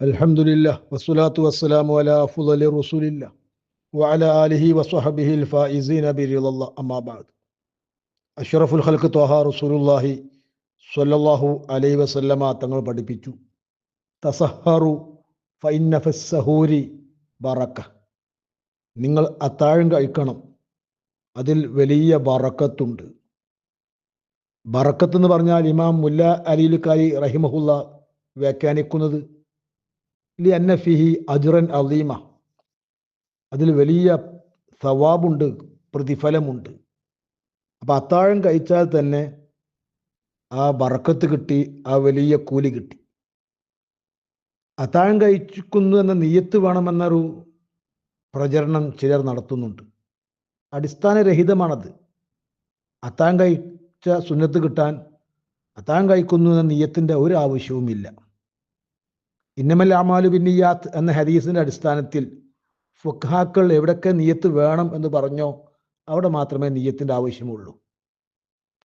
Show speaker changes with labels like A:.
A: അലഹമുല്ല വസ്സുലാത്തു വസ്സലാമു അല ഫുലി റസൂലില്ല വഅല ആലിഹി വസ്വഹബിഹിൽ ഫായിസീൻ അബിറിയുള്ള അമ്മാബാദ് അഷ്റഫുൽ ഹൽക്ക് തോഹ റസൂലുല്ലാഹി സൊല്ലാഹു അലൈ വസല്ലമ തങ്ങൾ പഠിപ്പിച്ചു. തസഹറു ഫൈനഫസഹൂരി ബറക്ക. നിങ്ങൾ അത്താഴം കഴിക്കണം. അതിൽ വലിയ ബറക്കത്തുണ്ട്. ബറക്കത്ത് എന്ന് പറഞ്ഞാൽ ഇമാം മുല്ല അലിലുക്കാരി റഹിമഹുല്ല വ്യാഖ്യാനിക്കുന്നത് ലി അന്ന ഫിഹി അജുറൻ അലീമ അതിൽ വലിയ സവാബുണ്ട് പ്രതിഫലമുണ്ട്. അപ്പം അത്താഴം കഴിച്ചാൽ തന്നെ ആ ബറക്കത്ത് കിട്ടി ആ വലിയ കൂലി കിട്ടി. അത്താഴം കഴിക്കുന്നു എന്ന നീയത്ത് വേണമെന്നൊരു പ്രചരണം ചിലർ നടത്തുന്നുണ്ട്. അടിസ്ഥാനരഹിതമാണത്. അത്താഴം കഴിച്ച സുന്നത്ത് കിട്ടാൻ അത്താഴം കഴിക്കുന്നു എന്ന നീയത്തിന്റെ ഒരു ആവശ്യവുമില്ല. ഇന്നമൽ അമാലു ബിന്നിയാത്ത് എന്ന ഹദീസിന്റെ അടിസ്ഥാനത്തിൽ ഫുഖാക്കൾ എവിടൊക്കെ നീയത്ത് വേണം എന്ന് പറഞ്ഞോ അവിടെ മാത്രമേ നീയത്തിന്റെ ആവശ്യമുള്ളൂ.